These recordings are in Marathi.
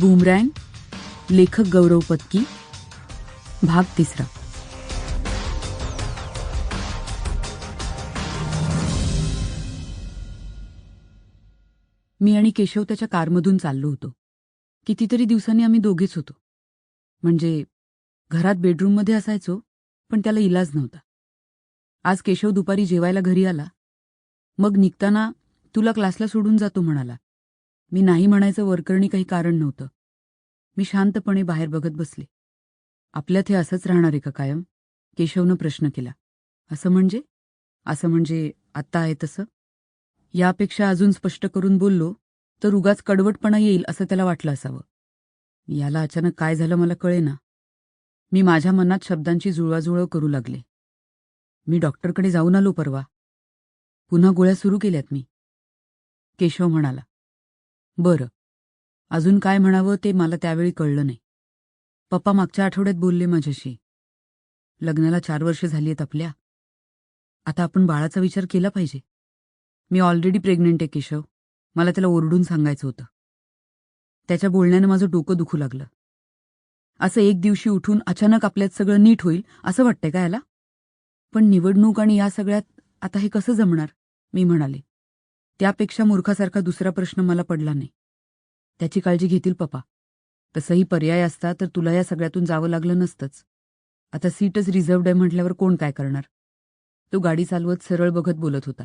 बूमरँग लेखक गौरव पत्की भाग तिसरा. मी आणि केशव त्याच्या कारमधून चाललो होतो. कितीतरी दिवसांनी आम्ही दोघेच होतो. म्हणजे घरात बेडरूममध्ये असायचो पण त्याला इलाज नव्हता. आज केशव दुपारी जेवायला घरी आला. मग निघताना तुला क्लासला सोडून जातो म्हणाला. मी नाही म्हणायचं वरकरणी काही कारण नव्हतं. मी शांतपणे बाहेर बघत बसले. आपल्यात हे असंच राहणार आहे का कायम? केशवनं प्रश्न केला. असं म्हणजे? असं म्हणजे आत्ता आहे तसं? यापेक्षा अजून स्पष्ट करून बोललो तर उगाच कडवटपणा येईल असं त्याला वाटलं असावं. याला अचानक काय झालं मला कळेना. मी माझ्या मनात शब्दांची जुळवाजुळव करू लागले. मी डॉक्टरकडे जाऊन आलो परवा. पुन्हा गोळ्या सुरू केल्यात मी. केशव म्हणाला बरं. अजून काय म्हणावं ते मला त्यावेळी कळलं नाही. पप्पा मागच्या आठवड्यात बोलले माझ्याशी. लग्नाला चार वर्ष झाली आहेत आपल्या. आता आपण बाळाचा विचार केला पाहिजे. मी ऑलरेडी प्रेग्नंट आहे केशव. मला त्याला ओरडून सांगायचं होतं. त्याच्या बोलण्यानं माझं डोकं दुखू लागलं. असं एक दिवशी उठून अचानक आपल्यात सगळं नीट होईल असं वाटतंय का याला? पण निवडणूक आणि या सगळ्यात आता हे कसं जमणार? मी म्हणाले. त्यापेक्षा मूर्खासारखा दुसरा प्रश्न मला पडला नाही. त्याची काळजी घेतील पप्पा. तसंही पर्याय असता तर तुला या सगळ्यातून जावं लागलं नसतंच. आता सीटच रिझर्व्ड आहे म्हटल्यावर कोण काय करणार? तो गाडी चालवत सरळ बघत बोलत होता.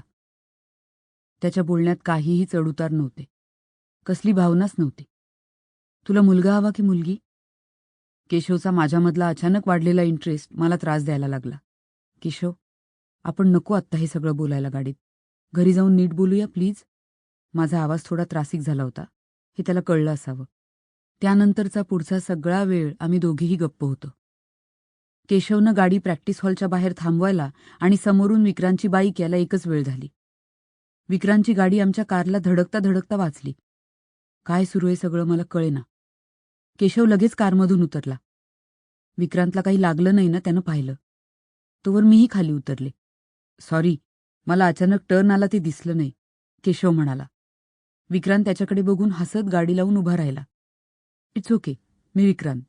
त्याच्या बोलण्यात काहीही चढउतार नव्हते. कसली भावनाच नव्हती. तुला मुलगा हवा की मुलगी? केशवचा माझ्यामधला अचानक वाढलेला इंटरेस्ट मला त्रास द्यायला लागला. केशव आपण नको आत्ता हे सगळं बोलायला गाडीत. घरी जाऊन नीट बोलूया प्लीज. माझा आवाज थोडा त्रासिक झाला होता. हे त्याला कळलं असावं. त्यानंतरचा पुढचा सगळा वेळ आम्ही दोघेही गप्प होतो. केशवनं गाडी प्रॅक्टिस हॉलच्या बाहेर थांबवायला आणि समोरून विक्रांतची बाईक यायला एकच वेळ झाली. विक्रांतची गाडी आमच्या कारला धडकता धडकता वाचली. काय सुरू आहे सगळं मला कळेना. केशव लगेच कारमधून उतरला. विक्रांतला काही लागलं नाही ना त्यानं पाहिलं. तोवर मीही खाली उतरले. सॉरी मला अचानक टर्न आला ते दिसलं नाही. केशव म्हणाला. विक्रांत त्याच्याकडे बघून हसत गाडी लावून उभा राहिला. इट्स ओके मी विक्रांत.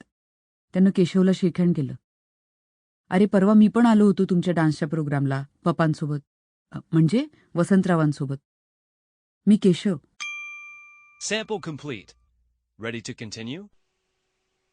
त्यानं केशवला शेखण केलं. अरे परवा मी पण आलो होतो तुमच्या डान्सच्या प्रोग्रामला पप्पांसोबत. म्हणजे वसंतरावांसोबत. मी Keshav. Sample complete. Ready to continue?